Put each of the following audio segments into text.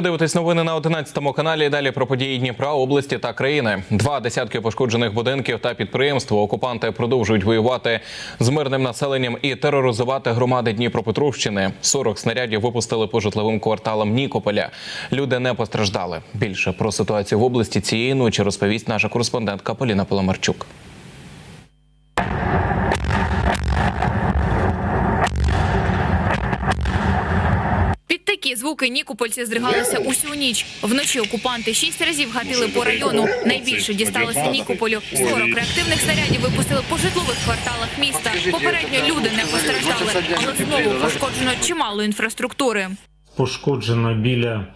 Ви дивитесь новини на 11 каналі. Далі про події Дніпра, області та країни. Два десятки пошкоджених будинків та підприємств. Окупанти продовжують воювати з мирним населенням і тероризувати громади Дніпропетровщини. 40 снарядів випустили по житловим кварталам Нікополя. Люди не постраждали. Більше про ситуацію в області цієї ночі розповість наша кореспондентка Поліна Поломарчук. Під такі звуки нікопольці здригалися усю ніч. Вночі окупанти шість разів гатили по району. Найбільше дісталося Нікополю. 40 реактивних снарядів випустили по житлових кварталах міста. Попередньо люди не постраждали, але знову пошкоджено чимало інфраструктури. пошкоджено біля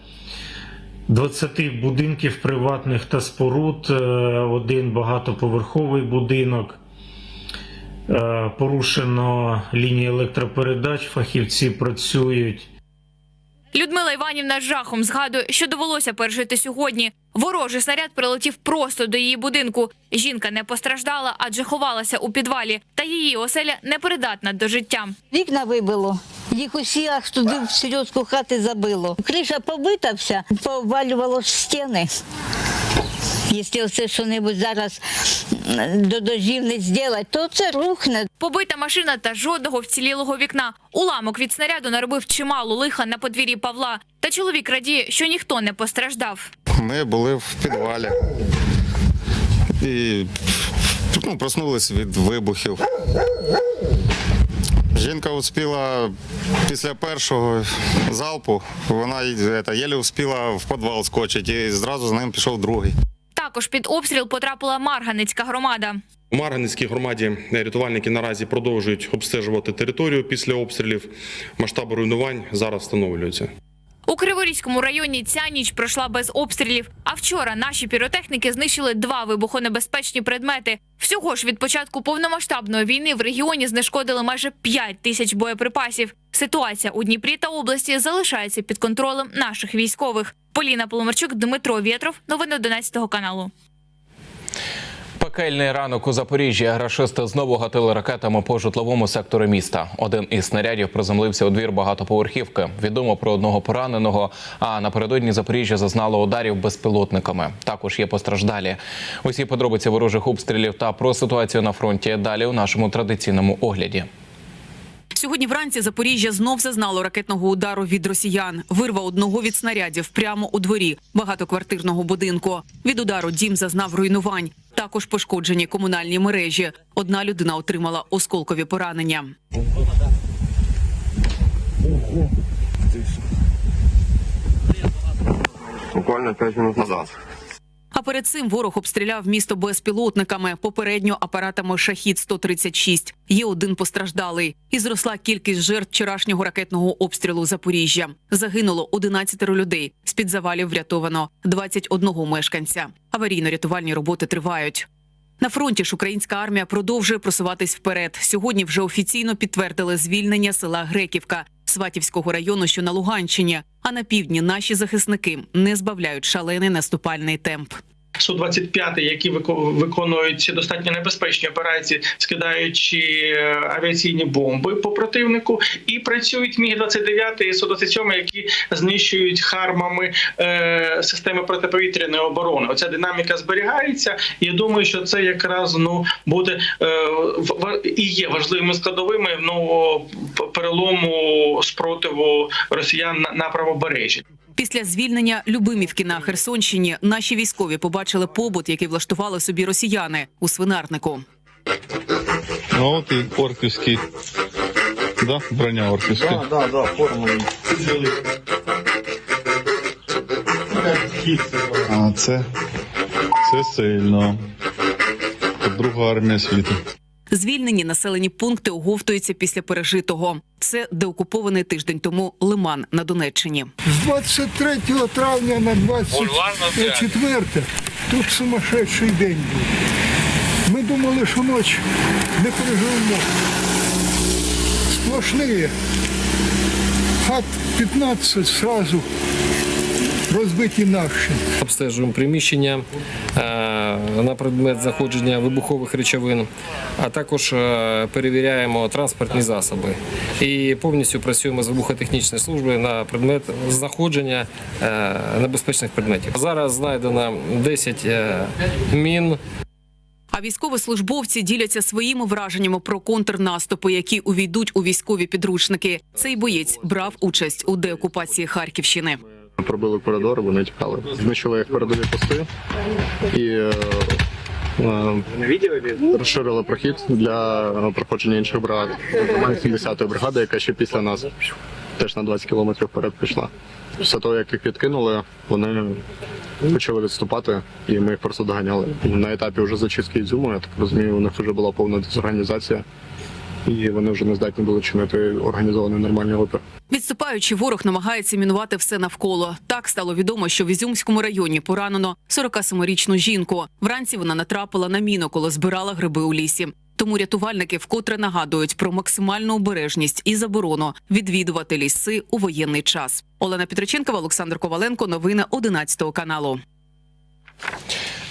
20 будинків приватних та споруд, е, один багатоповерховий будинок. Е, Порушено лінії електропередач, фахівці працюють. Людмила Іванівна з жахом згадує, що довелося пережити сьогодні. Ворожий снаряд прилетів просто до її будинку. Жінка не постраждала, адже ховалася у підвалі, та її оселя непридатна до життя. Вікна вибило. Їх усі аж туди в середку хати забило. Криша побита вся, повалювало стіни. Якщо все що-небудь зараз до дождів не зробити, то це рухне. Побита машина та жодного вцілілого вікна. Уламок від снаряду наробив чимало лиха на подвір'ї Павла. Та чоловік радіє, що ніхто не постраждав. Ми були в підвалі і ну, проснулись від вибухів. Жінка успіла після першого залпу, вона е, єлі успіла в підвал скочити і зразу з ним пішов другий. Також під обстріл потрапила Марганицька громада. У Марганецькій громаді рятувальники наразі продовжують обстежувати територію після обстрілів. Масштаби руйнувань зараз встановлюються. У Криворізькому районі ця ніч пройшла без обстрілів. А вчора наші піротехніки знищили два вибухонебезпечні предмети. Всього ж від початку повномасштабної війни в регіоні знешкодили майже 5 тисяч боєприпасів. Ситуація у Дніпрі та області залишається під контролем наших військових. Поліна Поломарчук, Дмитро Вєтров. Новини 11 каналу. Пекельний ранок у Запоріжжі. грашисти знову гатили ракетами по житловому сектору міста. Один із снарядів приземлився у двір багатоповерхівки. Відомо про одного пораненого. А напередодні Запоріжжя зазнало ударів безпілотниками. Також є постраждалі. Усі подробиці ворожих обстрілів та про ситуацію на фронті далі у нашому традиційному огляді. Сьогодні вранці Запоріжжя знов зазнало ракетного удару від росіян. Вирва одного від снарядів прямо у дворі багатоквартирного будинку. Від удару дім зазнав руйнувань. Також пошкоджені комунальні мережі. Одна людина отримала осколкові поранення. Буквально 5 хвилин назад. Перед цим ворог обстріляв місто безпілотниками, попередньо апаратами шахід 136 Є один постраждалий. І зросла кількість жертв вчорашнього ракетного обстрілу Запоріжжя. Загинуло 11 людей. З під завалів врятовано 21 мешканця. Аварійно-рятувальні роботи тривають. На фронті ж українська армія продовжує просуватись вперед. Сьогодні вже офіційно підтвердили звільнення села Греківка Сватівського району, що на Луганщині. А на півдні наші захисники не збавляють шалений наступальний темп. Су-25, які вико- виконують достатньо небезпечні операції, скидаючи е, авіаційні бомби по противнику, і працюють міг 29 і Су-27, які знищують хармами е, системи протиповітряної оборони. Оця динаміка зберігається. Я думаю, що це якраз ну буде е, в- і є важливими складовими ну п- перелому спротиву росіян на, на правобережжі. Після звільнення Любимівки на Херсонщині наші військові побачили побут, який влаштували собі росіяни у свинарнику. Ну от і орківський. Да, броня орківська. Да, да, форму. А це, це сильно. Це друга армія світу. Звільнені населені пункти оговтуються після пережитого. Це деокупований тиждень тому Лиман на Донеччині. З 23 травня на 24 тут сумасшедший день був. Ми думали, що ніч не переживемо. Сплошні. Хат 15 сразу розбиті наші. обстежуємо приміщення е, на предмет знаходження вибухових речовин, а також е, перевіряємо транспортні засоби і повністю працюємо з вибухотехнічної служби на предмет знаходження е, небезпечних предметів. Зараз знайдено 10 е, мін. А військовослужбовці діляться своїми враженнями про контрнаступи, які увійдуть у військові підручники. Цей боєць брав участь у деокупації Харківщини. Пробили коридор, вони тікали. Знищили їх передові пости і е, е, розширили прохід для е, проходження інших бригад. 70-ї бригади, яка ще після нас теж на 20 кілометрів вперед пішла. Після того, як їх відкинули, вони почали відступати, і ми їх просто доганяли. На етапі вже зачистки Ізюму, я так розумію, у них вже була повна дезорганізація, і вони вже не здатні були чинити організований нормальний опір. Відступаючи, ворог намагається мінувати все навколо. Так стало відомо, що в Ізюмському районі поранено 47-річну жінку. Вранці вона натрапила на міну, коли збирала гриби у лісі. Тому рятувальники вкотре нагадують про максимальну обережність і заборону відвідувати ліси у воєнний час. Олена Петриченкова, Олександр Коваленко. Новини 11 каналу.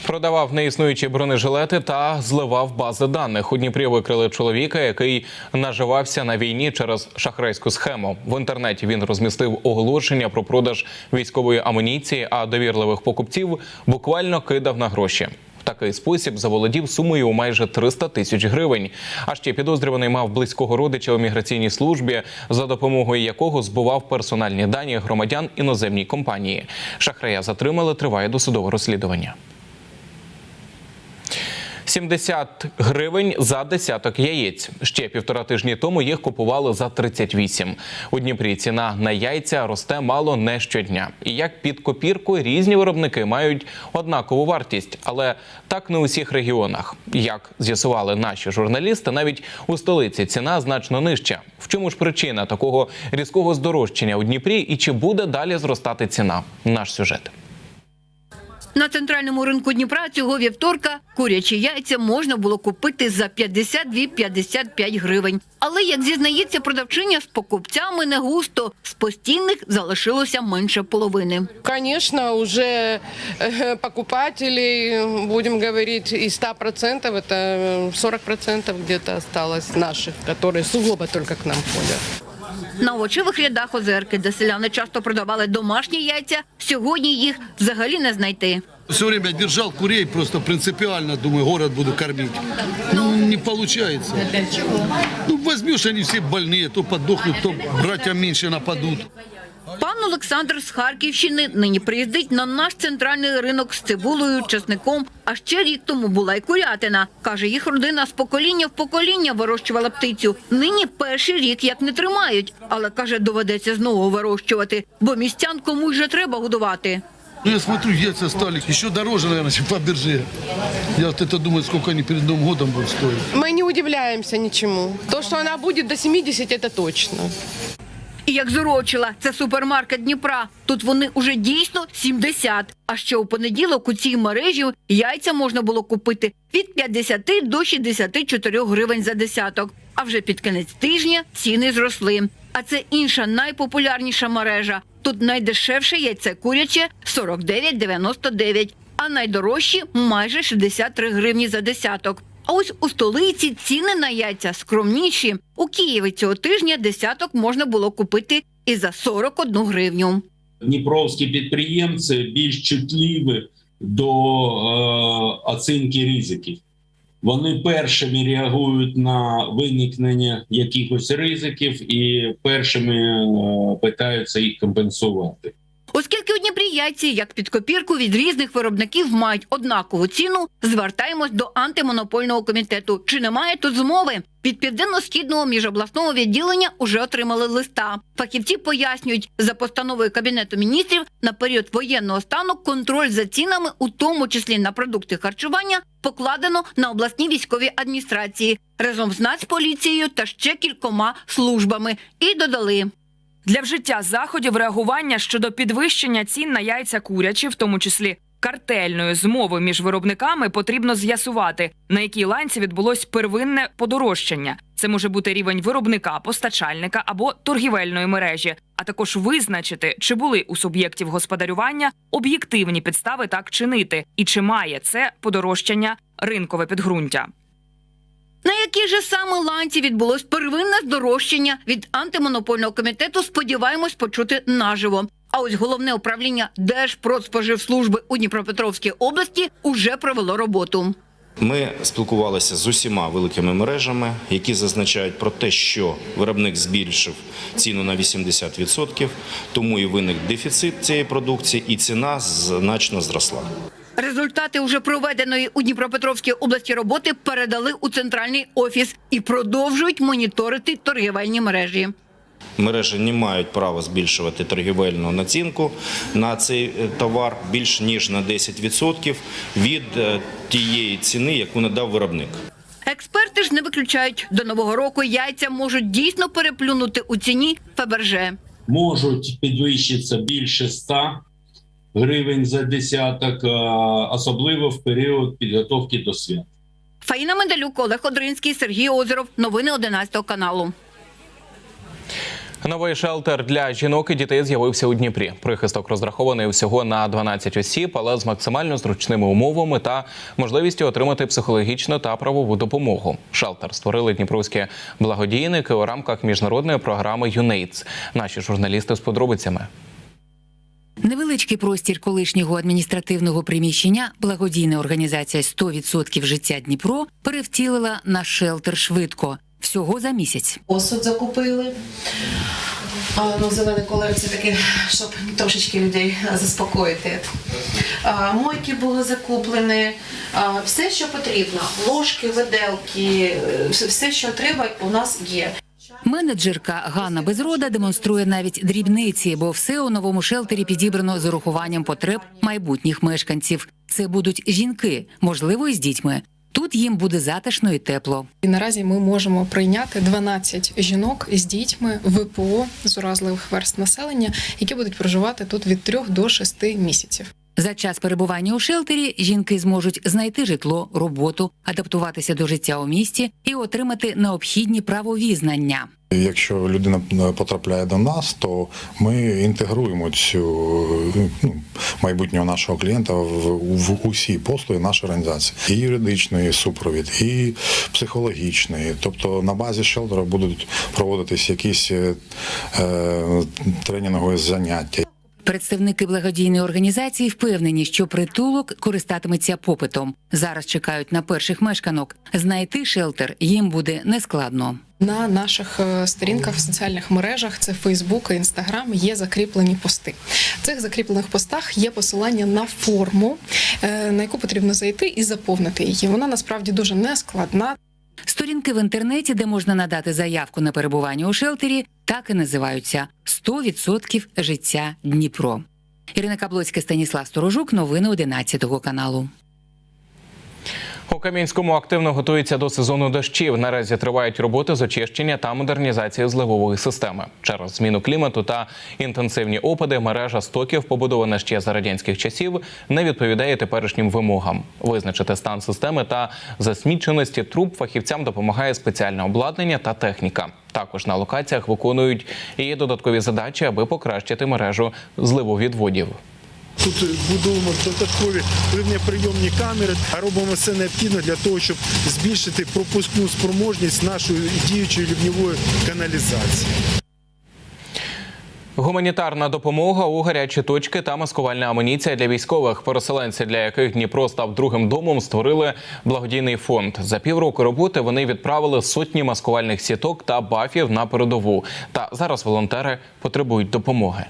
Продавав неіснуючі бронежилети та зливав бази даних. У Дніпрі викрили чоловіка, який наживався на війні через шахрайську схему. В інтернеті він розмістив оголошення про продаж військової амуніції, а довірливих покупців буквально кидав на гроші. Такий спосіб заволодів сумою у майже 300 тисяч гривень. А ще підозрюваний мав близького родича у міграційній службі, за допомогою якого збував персональні дані громадян іноземній компанії. Шахрая затримали. Триває досудове розслідування. 70 гривень за десяток яєць. Ще півтора тижні тому їх купували за 38. У Дніпрі ціна на яйця росте мало не щодня. І як під копірку різні виробники мають однакову вартість, але так не у всіх регіонах. Як з'ясували наші журналісти, навіть у столиці ціна значно нижча. В чому ж причина такого різкого здорожчання у Дніпрі і чи буде далі зростати ціна? Наш сюжет. На центральному ринку Дніпра цього вівторка курячі яйця можна було купити за 52-55 гривень. Але, як зізнається продавчиня, з покупцями не густо. З постійних залишилося менше половини. Конечно, уже э, покупателей, будем говорить, из 100%, это 40% где-то осталось наших, которые сугубо только к нам ходят. На овочевих рядах озерки, де селяни часто продавали домашні яйця, сьогодні їх взагалі не знайти. Все время держал курей, просто принципиально, думаю, город буду кормить. Ну, не получается. Ну, возьмешь, они все больные, то подохнут, то братья меньше нападут. Пан Олександр з Харківщини нині приїздить на наш центральний ринок з цибулею, чесником. А ще рік тому була й курятина. Каже, їх родина з покоління в покоління вирощувала птицю. Нині перший рік як не тримають, але каже, доведеться знову вирощувати, бо містян комусь же треба годувати. Ну, я смотрю, яйца стали еще дороже, наверное, чем по бирже. Я вот это думаю, сколько они перед Новым годом будут стоить. Мы не удивляемся ничему. То, что она будет до 70, это точно. І як зорочила, це супермаркет Дніпра. Тут вони уже дійсно 70. А ще у понеділок у цій мережі яйця можна було купити від 50 до 64 гривень за десяток. А вже під кінець тижня ціни зросли. А це інша найпопулярніша мережа. Тут найдешевше яйце куряче 49,99, а найдорожчі майже 63 гривні за десяток. А ось у столиці ціни на яйця скромніші. У Києві цього тижня десяток можна було купити і за 41 гривню. Дніпровські підприємці більш чутливі до е, оцінки ризиків. Вони першими реагують на виникнення якихось ризиків і першими е, питаються їх компенсувати. Оскільки у Дніпрі яйці, як під копірку, від різних виробників мають однакову ціну, звертаємось до антимонопольного комітету. Чи немає тут змови? Від південно-східного міжобласного відділення уже отримали листа. Фахівці пояснюють, за постановою кабінету міністрів на період воєнного стану контроль за цінами, у тому числі на продукти харчування, покладено на обласні військові адміністрації разом з Нацполіцією та ще кількома службами. І додали. Для вжиття заходів реагування щодо підвищення цін на яйця курячі, в тому числі картельної змови між виробниками потрібно з'ясувати, на якій ланці відбулось первинне подорожчання. Це може бути рівень виробника, постачальника або торгівельної мережі, а також визначити, чи були у суб'єктів господарювання об'єктивні підстави так чинити, і чи має це подорожчання ринкове підґрунтя. На якій же саме ланці відбулось первинне здорожчання від антимонопольного комітету, сподіваємось почути наживо. А ось головне управління Держпродспоживслужби у Дніпропетровській області уже провело роботу. Ми спілкувалися з усіма великими мережами, які зазначають про те, що виробник збільшив ціну на 80%, тому і виник дефіцит цієї продукції, і ціна значно зросла. Результати уже проведеної у Дніпропетровській області роботи передали у центральний офіс і продовжують моніторити торгівельні мережі. Мережі не мають права збільшувати торгівельну націнку на цей е, товар більш ніж на 10% від е, тієї ціни, яку надав виробник. Експерти ж не виключають, до нового року яйця можуть дійсно переплюнути у ціні Фаберже. можуть підвищитися більше 100 гривень за десяток, особливо в період підготовки до свят. Фаїна Медалюк, Олег Одринський, Сергій Озеров. Новини 11 каналу. Новий шелтер для жінок і дітей з'явився у Дніпрі. Прихисток розрахований всього на 12 осіб, але з максимально зручними умовами та можливістю отримати психологічну та правову допомогу. Шелтер створили дніпровські благодійники у рамках міжнародної програми «ЮНЕЙДС». Наші журналісти з подробицями. Невеличкий простір колишнього адміністративного приміщення благодійна організація «100% життя Дніпро перевтілила на шелтер швидко всього за місяць. Посуд закупили. А, ну, зелений колір це таке, щоб трошечки людей заспокоїти. А, мойки були закуплені, а, все, що потрібно. Ложки, виделки, е, все, що треба, у нас є. Менеджерка Ганна Безрода демонструє навіть дрібниці, бо все у новому шелтері підібрано з урахуванням потреб майбутніх мешканців. Це будуть жінки, можливо, і з дітьми. Тут їм буде затишно і тепло. І наразі ми можемо прийняти 12 жінок з дітьми ВПО з уразливих верст населення, які будуть проживати тут від 3 до 6 місяців. За час перебування у шелтері жінки зможуть знайти житло, роботу, адаптуватися до життя у місті і отримати необхідні правові знання. Якщо людина потрапляє до нас, то ми інтегруємо цю ну, майбутнього нашого клієнта в, в усі послуги нашої організації. І юридичний супровід, і психологічний. Тобто на базі шелтера будуть проводитись якісь е, тренінгові заняття. Представники благодійної організації впевнені, що притулок користатиметься попитом. Зараз чекають на перших мешканок. Знайти шелтер їм буде нескладно. На наших е, сторінках в соціальних мережах, це Фейсбук і Інстаграм, є закріплені пости. В цих закріплених постах є посилання на форму, е, на яку потрібно зайти і заповнити її. Вона насправді дуже нескладна. Сторінки в інтернеті, де можна надати заявку на перебування у шелтері, так і називаються «100% життя Дніпро. Ірина Каблоцька, Станіслав Сторожук. Новини 11 каналу. У Кам'янському активно готується до сезону дощів. Наразі тривають роботи з очищення та модернізації зливової системи. Через зміну клімату та інтенсивні опади мережа стоків, побудована ще за радянських часів, не відповідає теперішнім вимогам. Визначити стан системи та засміченості труб фахівцям допомагає спеціальне обладнання та техніка. Також на локаціях виконують і додаткові задачі, аби покращити мережу зливовідводів. Тут будуємо додаткові прийомні камери, а робимо все необхідне для того, щоб збільшити пропускну спроможність нашої діючої лівньової каналізації. Гуманітарна допомога у гарячі точки та маскувальна амуніція для військових переселенці, для яких Дніпро став другим домом, створили благодійний фонд. За півроку роботи вони відправили сотні маскувальних сіток та бафів на передову. Та зараз волонтери потребують допомоги.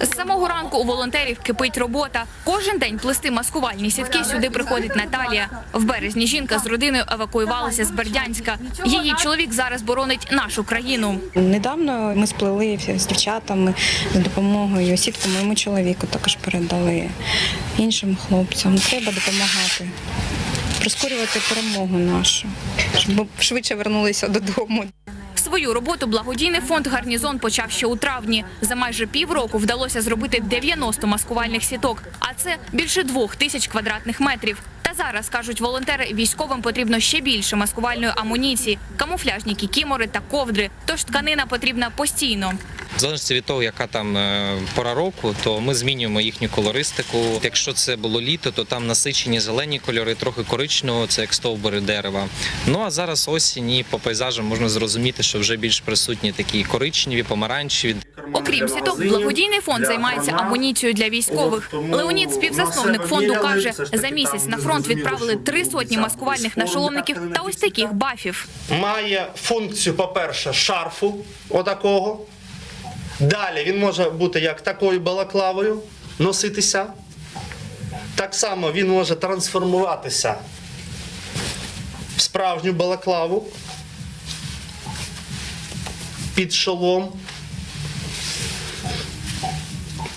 З самого ранку у волонтерів кипить робота. Кожен день плести маскувальні сітки сюди приходить Наталія. В березні жінка з родиною евакуювалася з Бердянська. Її чоловік зараз боронить нашу країну. Недавно ми сплели з дівчатами за допомогою сітку моєму чоловіку також передали іншим хлопцям. Треба допомагати, прискорювати перемогу нашу, щоб швидше вернулися додому. Свою роботу благодійний фонд Гарнізон почав ще у травні. За майже півроку вдалося зробити 90 маскувальних сіток, а це більше двох тисяч квадратних метрів. Та зараз кажуть волонтери, військовим потрібно ще більше маскувальної амуніції, камуфляжні кікімори та ковдри. Тож тканина потрібна постійно. В залежності від того, яка там е, пора року, то ми змінюємо їхню колористику. Якщо це було літо, то там насичені зелені кольори, трохи коричневого, це як стовбури дерева. Ну а зараз осінь і по пейзажам можна зрозуміти, що вже більш присутні такі коричневі, помаранчеві. Окрім сіток, благодійний фонд займається амуніцією для військових. Леонід, співзасновник фонду, каже, за місяць на фронт відправили три сотні маскувальних нашоломників та ось таких бафів. має функцію, по-перше, шарфу отакого. Далі він може бути як такою балаклавою носитися. Так само він може трансформуватися в справжню балаклаву під шолом.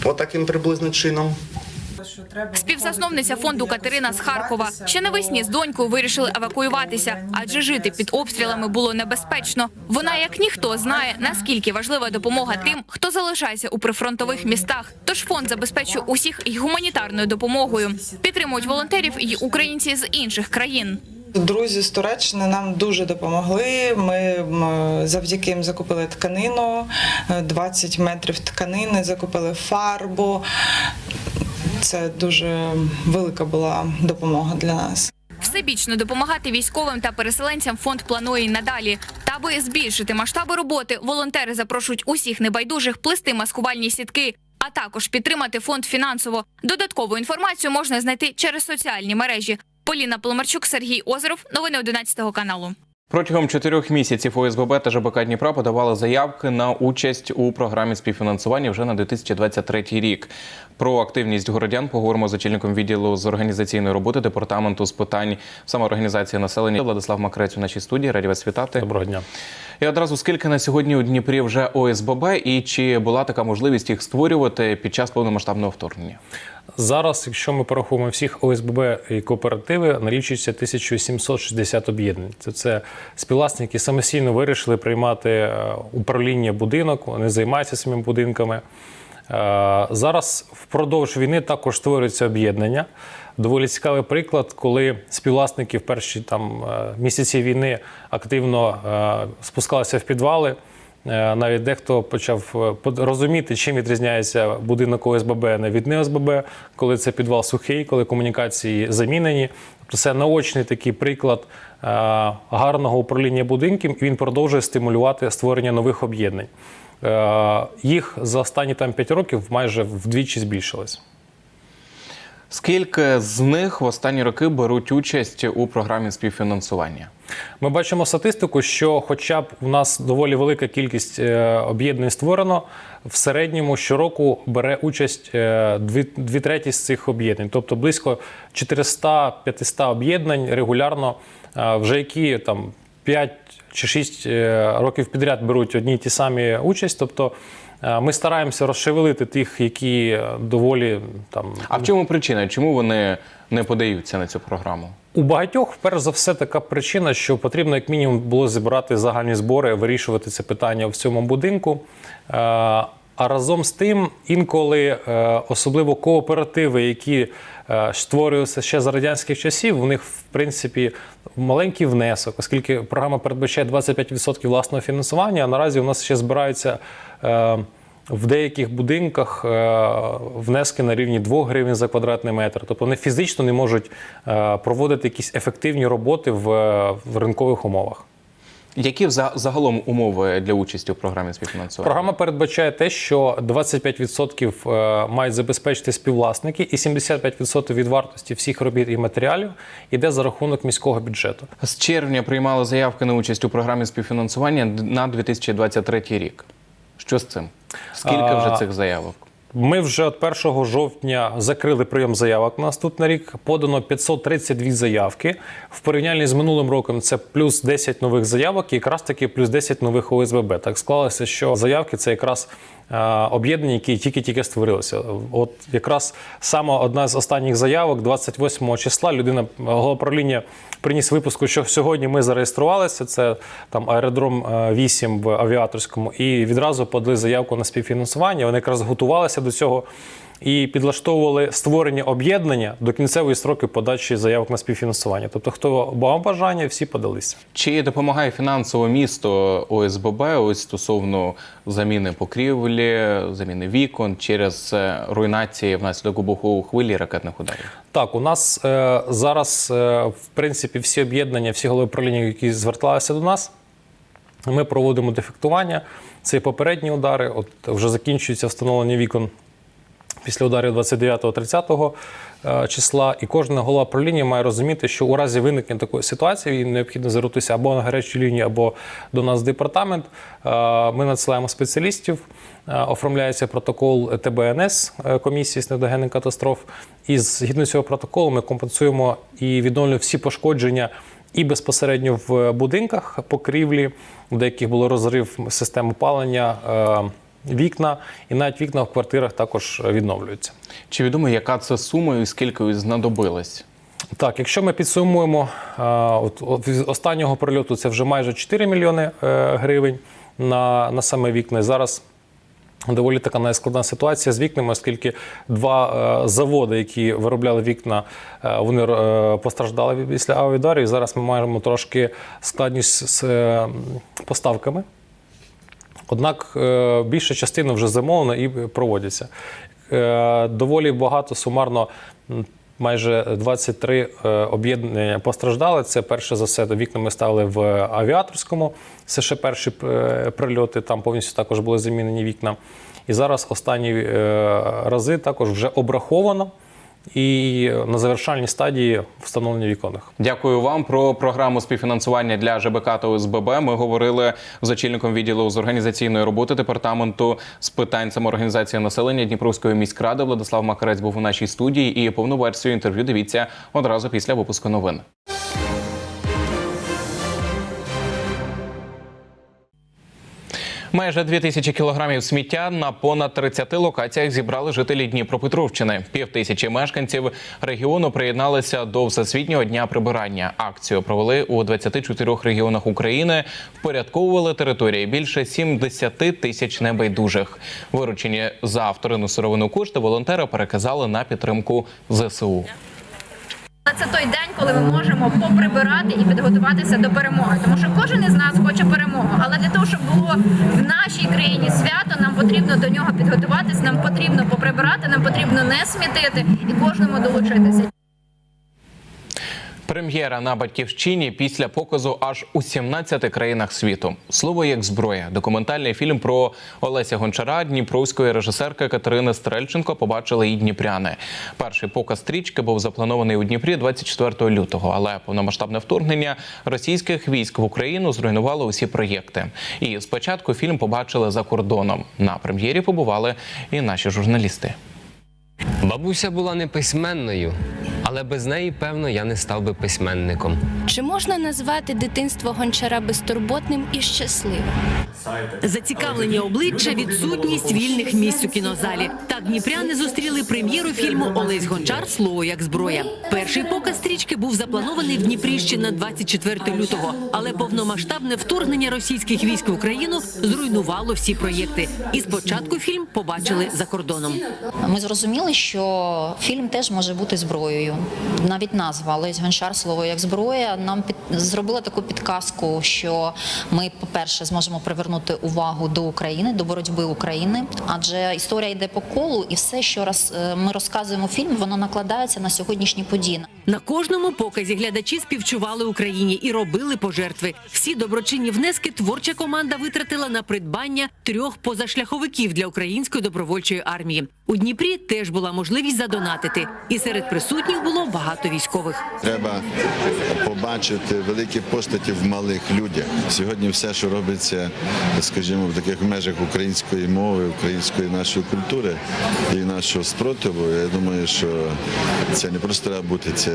Отаким приблизно чином. Співзасновниця фонду Катерина з Харкова ще навесні з донькою вирішили евакуюватися, адже жити під обстрілами було небезпечно. Вона, як ніхто, знає наскільки важлива допомога тим, хто залишається у прифронтових містах. Тож фонд забезпечує усіх й гуманітарною допомогою. Підтримують волонтерів і українці з інших країн. Друзі з Туреччини нам дуже допомогли. Ми завдяки їм закупили тканину, е, 20 метрів тканини, закупили фарбу. Це дуже велика була допомога для нас. Всебічно допомагати військовим та переселенцям фонд планує надалі. Та аби збільшити масштаби роботи, волонтери запрошують усіх небайдужих плести маскувальні сітки, а також підтримати фонд фінансово. Додаткову інформацію можна знайти через соціальні мережі. Поліна Поломарчук, Сергій Озеров. Новини 11 каналу. Протягом чотирьох місяців ОСББ та ЖБК Дніпра подавали заявки на участь у програмі співфінансування вже на 2023 рік. Про активність городян поговоримо з очільником відділу з організаційної роботи департаменту з питань самоорганізації населення Владислав Макрець у нашій студії. Раді вас вітати. Доброго дня. І одразу скільки на сьогодні у Дніпрі вже ОСББ, і чи була така можливість їх створювати під час повномасштабного вторгнення? Зараз, якщо ми порахуємо всіх ОСББ і кооперативи, налічується 1760 об'єднань. Це, це співвласники, самостійно вирішили приймати е, управління будинок, вони займаються своїми будинками. Е, Зараз впродовж війни також створюються об'єднання. Доволі цікавий приклад, коли співвласники в перші там е, місяці війни активно спускалися в підвали. Е, Навіть дехто почав е, розуміти, чим відрізняється будинок ОСББ не від не коли це підвал сухий, коли комунікації замінені. Тобто це наочний такий приклад е, гарного управління будинків, і він продовжує стимулювати створення нових об'єднань. Їх за останні там 5 років майже вдвічі збільшилось. Скільки з них в останні роки беруть участь у програмі співфінансування? Ми бачимо статистику, що, хоча б у нас доволі велика кількість е, об'єднань створено, в середньому щороку бере участь е, дві, треті з цих об'єднань, тобто близько 400-500 об'єднань регулярно, е, вже які там 5 чи 6 е, років підряд беруть одні й ті самі участь. Тобто ми стараємося розшевелити тих, які е, доволі там А в чому причина? Чому вони не подаються на цю програму? У багатьох, перш за все, така причина, що потрібно як мінімум було зібрати загальні збори, вирішувати це питання в цьому будинку. Е, А разом з тим, інколи е, особливо кооперативи, які е, створювалися ще за радянських часів, у них в принципі маленький внесок, оскільки програма передбачає 25% власного фінансування. А наразі у нас ще збираються. Е, в деяких будинках е, внески на рівні 2 гривень за квадратний метр. Тобто вони фізично не можуть е, проводити якісь ефективні роботи в, в ринкових умовах. Які загалом умови для участі у програмі співфінансування? Програма передбачає те, що 25% е, мають забезпечити співвласники, і 75% від вартості всіх робіт і матеріалів йде за рахунок міського бюджету. З червня приймали заявки на участь у програмі співфінансування на 2023 рік. Що з цим? Скільки вже цих заявок? Ми вже от 1 жовтня закрили прийом заявок на наступний рік. Подано 532 заявки. В порівнянні з минулим роком це плюс 10 нових заявок і якраз таки плюс 10 нових ОСББ. Так склалося, що заявки це якраз е, об'єднання, які тільки-тільки створилися. От якраз саме одна з останніх заявок, 28 числа, людина голова правління приніс випуску, що сьогодні ми зареєструвалися. Це там аеродром е, 8 в авіаторському, і відразу подали заявку на співфінансування. Вони якраз готувалися до цього і підлаштовували створення об'єднання до кінцевої строки подачі заявок на співфінансування. Тобто, хто мав бажання, всі подалися. Чи допомагає фінансово місто ОСББ ось стосовно заміни покрівлі, заміни вікон через е, руйнації внаслідок вибуху хвилі ракетних ударів? Так, у нас е, зараз, е, в принципі, всі об'єднання, всі голови правління, які зверталися до нас, ми проводимо дефектування. Це і попередні удари. От вже закінчується встановлення вікон після ударів 29-30 е, числа. І кожна голова правління має розуміти, що у разі виникнення такої ситуації їм необхідно звернутися або на гарячу лінію, або до нас в департамент. Е, Ми надсилаємо спеціалістів. е, Оформляється протокол ТБНС комісії з недогенних катастроф. І згідно цього протоколу ми компенсуємо і відновлюємо всі пошкодження і безпосередньо в будинках покрівлі, в деяких було розрив систем опалення, вікна, і навіть вікна в квартирах також відновлюються. Чи відомо, яка це сума і скільки ось знадобилось? Так, якщо ми підсумуємо, от, от останнього прильоту це вже майже 4 мільйони е, гривень на, на саме вікна. Зараз доволі така найскладна ситуація з вікнами, оскільки два е, заводи, які виробляли вікна, е, вони постраждали після авіадарів. І зараз ми маємо трошки складність з поставками. Однак е, більша частина вже замовлена і проводяться. Е, Доволі багато сумарно. Майже 23 е, об'єднання постраждали. Це перше за все вікна ми ставили в авіаторському. Це ще перші прильоти. Там повністю також були замінені вікна. І зараз останні рази також вже обраховано і на завершальній стадії встановлення віконних. Дякую вам про програму співфінансування для ЖБК та ОСББ. Ми говорили з очільником відділу з організаційної роботи департаменту з питань самоорганізації населення Дніпровської міськради. Владислав Макарець був у нашій студії. І повну версію інтерв'ю дивіться одразу після випуску новин. Майже 2 тисячі кілограмів сміття на понад 30 локаціях зібрали жителі Дніпропетровщини. Пів тисячі мешканців регіону приєдналися до Всесвітнього дня прибирання. Акцію провели у 24 регіонах України. Впорядковували території більше 70 тисяч небайдужих. Виручені за вторинну сировину кошти волонтери переказали на підтримку ЗСУ. Це той день, коли ми можемо поприбирати і підготуватися до перемоги. Тому що кожен із нас хоче перемогу. Але для того, щоб було в нашій країні свято, нам потрібно до нього підготуватись, нам потрібно поприбирати, нам потрібно не смітити і кожному долучитися. Прем'єра на батьківщині після показу аж у 17 країнах світу. Слово як зброя. Документальний фільм про Олеся Гончара, дніпровської режисерки Катерини Стрельченко побачили і дніпряни. Перший показ стрічки був запланований у Дніпрі 24 лютого, але повномасштабне вторгнення російських військ в Україну зруйнувало усі проєкти. І спочатку фільм побачили за кордоном. На прем'єрі побували і наші журналісти. Бабуся була не письменною, але без неї, певно, я не став би письменником. Чи можна назвати дитинство гончара безтурботним і щасливим? Зацікавлені обличчя, відсутність вільних місць у кінозалі. Так дніпряни зустріли прем'єру фільму Олесь Гончар Слово як зброя. Перший показ стрічки був запланований в Дніпрі ще на 24 лютого, але повномасштабне вторгнення російських військ в Україну зруйнувало всі проєкти. І спочатку фільм побачили за кордоном. Ми зрозуміли, що фільм теж може бути зброєю. Навіть назва Лесь Гончар слово як зброя нам під зробила таку підказку, що ми, по-перше, зможемо привернути увагу до України, до боротьби України, адже історія йде по колу, і все, що роз, е, ми розказуємо фільм, воно накладається на сьогоднішні події. На кожному показі глядачі співчували Україні і робили пожертви. Всі доброчинні внески творча команда витратила на придбання трьох позашляховиків для української добровольчої армії. У Дніпрі теж була можливість задонатити, і серед присутніх було багато військових. Треба побачити великі постаті в малих людях. Сьогодні все, що робиться, скажімо, в таких межах української мови, української нашої культури і нашого спротиву, я думаю, що це не просто треба бути, це,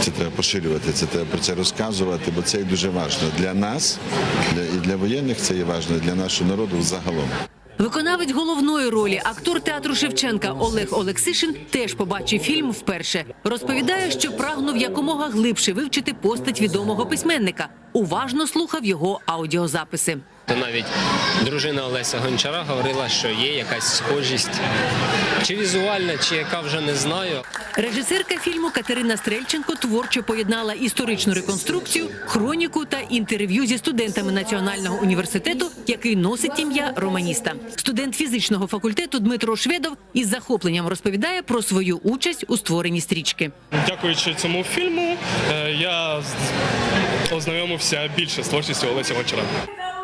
це треба поширювати, це треба про це розказувати, бо це і дуже важливо для нас, для, і для воєнних це є важливо, для нашого народу загалом. Виконавець головної ролі, актор театру Шевченка Олег Олексишин, теж побачив фільм вперше. Розповідає, що прагнув якомога глибше вивчити постать відомого письменника. Уважно слухав його аудіозаписи. То навіть дружина Олеся Гончара говорила, що є якась схожість, чи візуальна, чи яка вже не знаю. Режисерка фільму Катерина Стрельченко творчо поєднала історичну реконструкцію, хроніку та інтерв'ю зі студентами Національного університету, який носить ім'я романіста. Студент фізичного факультету Дмитро Шведов із захопленням розповідає про свою участь у створенні стрічки. Дякуючи цьому фільму, е, я ознайомився більше з творчістю Олеся Гончара.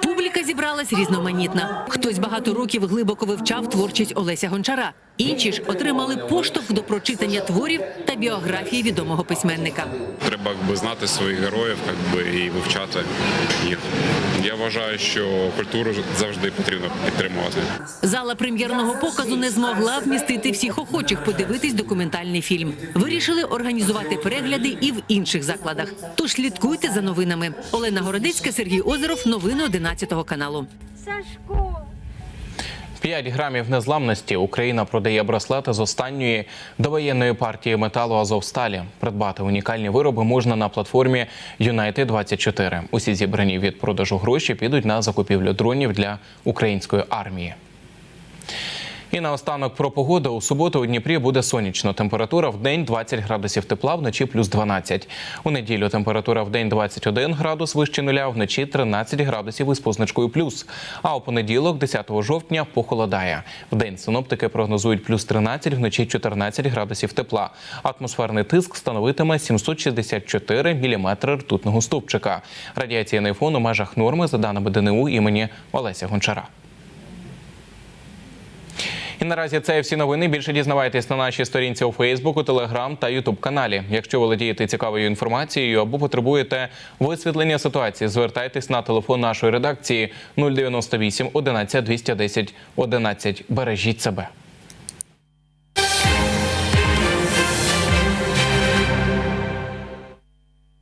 Публіка зібралась різноманітна. Хтось багато років глибоко вивчав творчість Олеся Гончара. Інші ж отримали поштовх до прочитання творів та біографії відомого письменника. Треба якби, знати своїх героїв якби, і вивчати їх. Я вважаю, що культуру завжди потрібно підтримувати. Зала прем'єрного показу не змогла вмістити всіх охочих подивитись документальний фільм. Вирішили організувати перегляди і в інших закладах. Тож слідкуйте за новинами. Олена Городецька, Сергій Озеров. Новини 11 каналу. 5 грамів незламності Україна продає браслети з останньої довоєнної партії металу Азовсталі. Придбати унікальні вироби можна на платформі «Юнайти-24». Усі зібрані від продажу гроші підуть на закупівлю дронів для української армії. І наостанок про погоду. У суботу у Дніпрі буде сонячно. Температура в день 20 градусів тепла, вночі плюс 12. У неділю температура в день 21 градус вище нуля, вночі 13 градусів із позначкою плюс. А у понеділок, 10 жовтня, похолодає. В день синоптики прогнозують плюс 13, вночі 14 градусів тепла. Атмосферний тиск становитиме 764 міліметри ртутного стовпчика. Радіаційний фон у межах норми за даними ДНУ імені Олеся Гончара. І наразі це всі новини. Більше дізнавайтесь на нашій сторінці у Фейсбуку, Телеграм та Ютуб каналі. Якщо володієте цікавою інформацією або потребуєте висвітлення ситуації, звертайтесь на телефон нашої редакції 098 11 210 11. Бережіть себе.